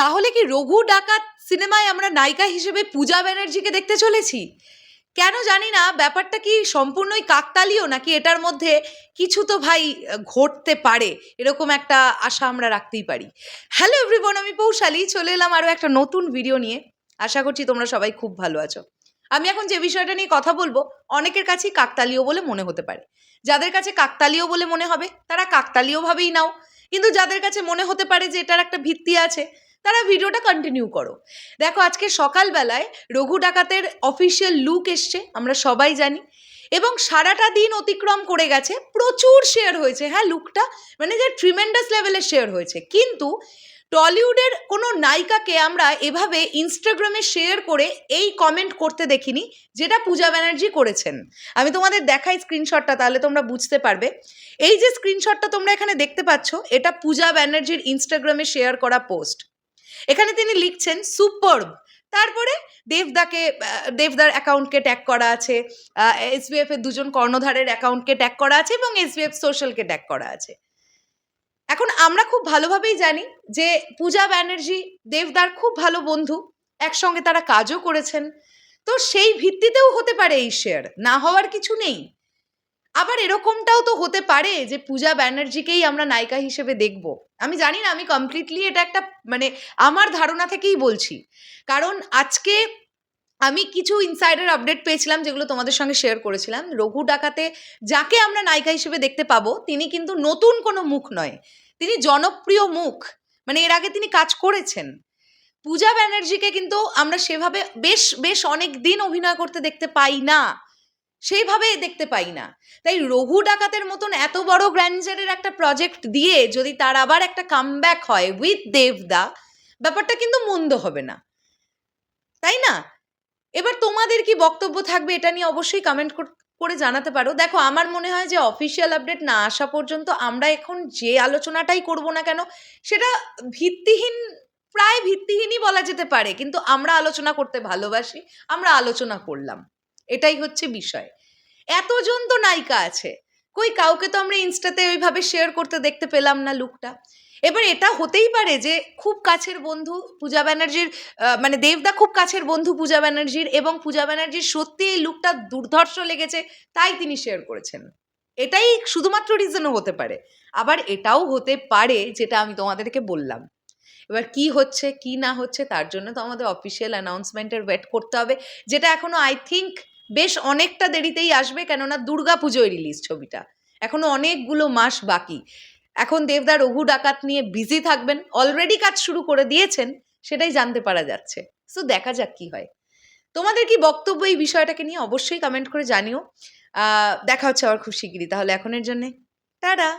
তাহলে কি রঘু ডাকাত সিনেমায় আমরা নায়িকা হিসেবে পূজা ব্যানার্জিকে দেখতে চলেছি? কেন জানি না, ব্যাপারটা কি সম্পূর্ণই কাকতালীয় নাকি এটার মধ্যে কিছু তো ভাই ঘটতে পারে, এরকম একটা আশা আমরা রাখতেই পারি। হ্যালো এভরিবন আমি পৌশালী, চলে এলাম আরও একটা নতুন ভিডিও নিয়ে। আশা করছি তোমরা সবাই খুব ভালো আছো। আমি এখন যে বিষয়টা নিয়ে কথা বলব, অনেকের কাছেই কাকতালীয় বলে মনে হতে পারে। যাদের কাছে কাকতালীয় বলে মনে হবে, তারা কাকতালীয়ভাবেই নাও। কিন্তু যাদের কাছে মনে হতে পারে যে এটার একটা ভিত্তি আছে তারা ভিডিওটা কন্টিনিউ করো। দেখো, আজকে সকালবেলায় রঘু ডাকাতের অফিসিয়াল লুক এসছে, আমরা সবাই জানি। এবং সারাটা দিন অতিক্রম করে গেছে, প্রচুর শেয়ার হয়েছে। হ্যাঁ লুকটা মানে যে ট্রিমেন্ডাস লেভেলের শেয়ার হয়েছে। কিন্তু টলিউডের কোনো নায়িকাকে আমরা এভাবে ইনস্টাগ্রামে শেয়ার করে এই কমেন্ট করতে দেখিনি, যেটা পূজা ব্যানার্জি করেছেন। আমি তোমাদের দেখাই স্ক্রিনশটটা তাহলে তোমরা বুঝতে পারবে। এই যে স্ক্রিনশটটা তোমরা এখানে দেখতে পাচ্ছ, এটা পূজা ব্যানার্জির ইনস্টাগ্রামে শেয়ার করা পোস্ট এখানে তিনি লিখছেন সুপারব। তারপরে দেবদাকে দেবদার অ্যাকাউন্টকে ট্যাগ করা আছে এসবিএফ এর দুজন কর্ণধারের অ্যাকাউন্টকে ট্যাগ করা আছে এবং এসবিএফ সোশ্যালকে ট্যাগ করা আছে। এখন আমরা খুব ভালোভাবেই জানি যে পূজা ব্যানার্জি দেবদার খুব ভালো বন্ধু, একসঙ্গে তারা কাজও করেছেন। তো সেই ভিত্তিতেও হতে পারে এই শেয়ার না হওয়ার কিছু নেই। আবার এরকমটাও তো হতে পারে যে পূজা ব্যানার্জিকেই আমরা নায়িকা হিসেবে দেখব। আমি জানি না, আমি কমপ্লিটলি এটা একটা মানে আমার ধারণা থেকেই বলছি। কারণ আজকে আমি কিছু ইনসাইডার আপডেট পেয়েছিলাম যেগুলো তোমাদের সঙ্গে শেয়ার করেছিলাম। রঘু ডাকাতে যাকে আমরা নায়িকা হিসেবে দেখতে পাবো, তিনি কিন্তু নতুন কোনো মুখ নয়। তিনি জনপ্রিয় মুখ। মানে এর আগে তিনি কাজ করেছেন। পূজা ব্যানার্জিকে কিন্তু আমরা সেভাবে বেশ বেশ অনেক দিন অভিনয় করতে দেখতে পাই না। সেইভাবে দেখতে পাই না। তাই রঘু ডাকাতের মতন এত বড় গ্র্যান্ডজারের একটা প্রজেক্ট দিয়ে যদি তার আবার একটা কামব্যাক হয় উইথ দেবদা ব্যাপারটা কিন্তু মন্দ হবে না। তাই না? এবার তোমাদের কি বক্তব্য থাকবে এটা নিয়ে অবশ্যই কমেন্ট করে জানাতে পারো। দেখো, আমার মনে হয় যে অফিসিয়াল আপডেট না আসা পর্যন্ত আমরা এখন যে আলোচনাটাই করব না কেন, সেটা ভিত্তিহীন, প্রায় ভিত্তিহীনই বলা যেতে পারে। কিন্তু আমরা আলোচনা করতে ভালোবাসি, আমরা আলোচনা করলাম। এটাই হচ্ছে বিষয়। এতজন তো নায়িকা আছে। কই কাউকে তো আমরা ইনস্টাতে ওইভাবে শেয়ার করতে দেখতে পেলাম না লুকটা এবার এটা হতেই পারে যে খুব কাছের বন্ধু পূজা ব্যানার্জির মানে দেবদা খুব কাছের বন্ধু পূজা ব্যানার্জির এবং পূজা ব্যানার্জির সত্যি এই লুকটা দুর্ধর্ষ লেগেছে, তাই তিনি শেয়ার করেছেন। এটাই শুধুমাত্র রিজনও হতে পারে। আবার এটাও হতে পারে যেটা আমি তোমাদেরকে বললাম। এবার কি হচ্ছে, কি না হচ্ছে, তার জন্য তো আমাদের অফিসিয়াল অ্যানাউন্সমেন্টের ওয়েট করতে হবে। যেটা এখনও আই থিঙ্ক বেশ অনেকটা দেরিতেই আসবে কেননা দুর্গা পুজোয় রিলিজ ছবিটা। এখনও অনেকগুলো মাস বাকি। এখন দেবদা রঘু ডাকাত নিয়ে বিজি থাকবেন। অলরেডি কাজ শুরু করে দিয়েছেন, সেটাই জানতে পারা যাচ্ছে। সো দেখা যাক কি হয়। তোমাদের কি বক্তব্য এই বিষয়টাকে নিয়ে অবশ্যই কমেন্ট করে জানিও। দেখা হচ্ছে আবার খুব শিগগিরই। তাহলে এখনের জন্যে, টাটা!